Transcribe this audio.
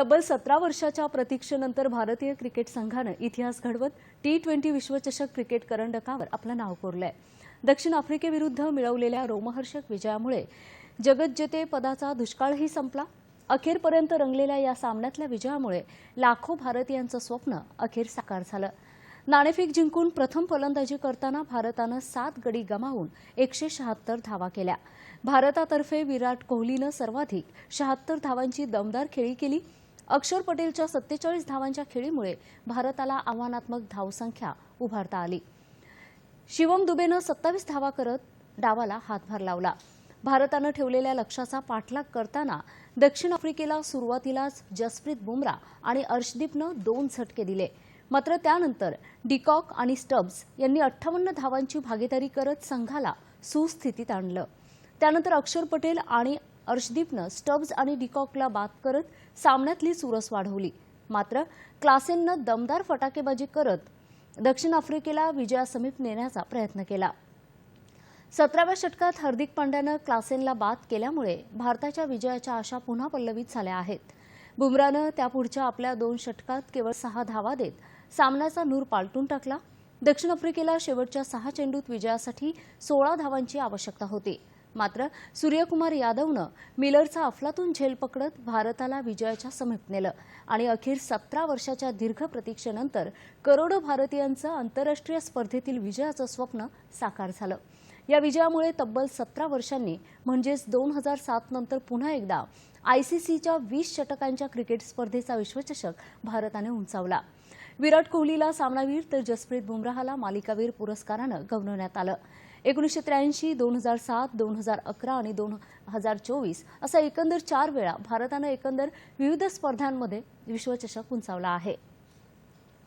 तब्बल सतरा वर्षाच्या प्रतीक्षेनंतर भारतीय क्रिकेट संघानं इतिहास घडवत टी ट्वेंटी विश्वचषक क्रिकेट करंडकावर आपलं नाव कोरलंय. दक्षिण आफ्रिकेविरुद्ध मिळवलेल्या रोमहर्षक विजयामुळे जगज्जेते पदाचा दुष्काळही संपला. अखेरपर्यंत रंगलेल्या या सामन्यातल्या विजयामुळे लाखो भारतीयांचं स्वप्न अखेर साकार झालं. नाणेफेक जिंकून प्रथम फलंदाजी करताना भारतानं सात गडी गमावून एकशे शहात्तर धावा केल्या. भारतातर्फे विराट कोहलीनं सर्वाधिक शहात्तर धावांची दमदार खेळी केली. अक्षर पटेलच्या सत्तेचाळीस धावांच्या खेळीमुळे भारताला आव्हानात्मक धावसंख्या उभारता आली. शिवम दुबेनं सत्तावीस धावा करत डावाला हातभार लावला. भारतानं ठेवलेल्या लक्ष्याचा पाठलाग करताना दक्षिण आफ्रिकेला सुरुवातीलाच जसप्रीत बुमरा आणि अर्शदीपनं दोन झटके दिले. मात्र त्यानंतर डिकॉक आणि स्टब्स यांनी अठ्ठावन्न धावांची भागीदारी करत संघाला सुस्थितीत आणलं. त्यानंतर अक्षर पटेल आणि अर्शदीपनं स्टब्स आणि डिकॉकला बाद करत सामन्यातली चुरस वाढवली. मात्र क्लासेननं दमदार फटाकेबाजी करत दक्षिण आफ्रिकेला विजयासमीप नेण्याचा प्रयत्न केला. सतराव्या षटकात हार्दिक पांड्यानं क्लासेनला बाद केल्यामुळे भारताच्या विजयाच्या आशा पुन्हा पल्लवित झाल्या आहेत. बुमरानं त्यापुढच्या आपल्या दोन षटकात केवळ सहा धावा देत सामन्याचा नूर पालटून टाकला. दक्षिण आफ्रिकेला शेवटच्या सहा चेंडूत विजयासाठी सोळा धावांची आवश्यकता होती. मात्र सूर्यकुमार यादवनं मिलरचा अफलातून झेल पकडत भारताला विजयाच्या समीप नेलं. आणि अखेर सतरा वर्षाच्या दीर्घ प्रतीक्षेनंतर करोडो भारतीयांचं आंतरराष्ट्रीय स्पर्धेतील विजयाचं स्वप्न साकार झालं. या विजयामुळे तब्बल सतरा वर्षांनी म्हणजेच दोन हजार सात नंतर पुन्हा एकदा आयसीसीच्या वीस षटकांच्या क्रिकेट स्पर्धेचा विश्वचषक भारताने उंचावला. विराट कोहलीला सामनावीर तर जसप्रीत बुमराहला मालिकावीर पुरस्कारानं गौरवण्यात आलं. एकोणीसशे त्र्याऐंशी दोन हजार सात दोन हजार अकरा आणि दोन हजार चोवीस असा एकंदर चार वेळा भारतानं एकंदर विविध स्पर्धांमध्ये विश्वचषक उंचावला आहे.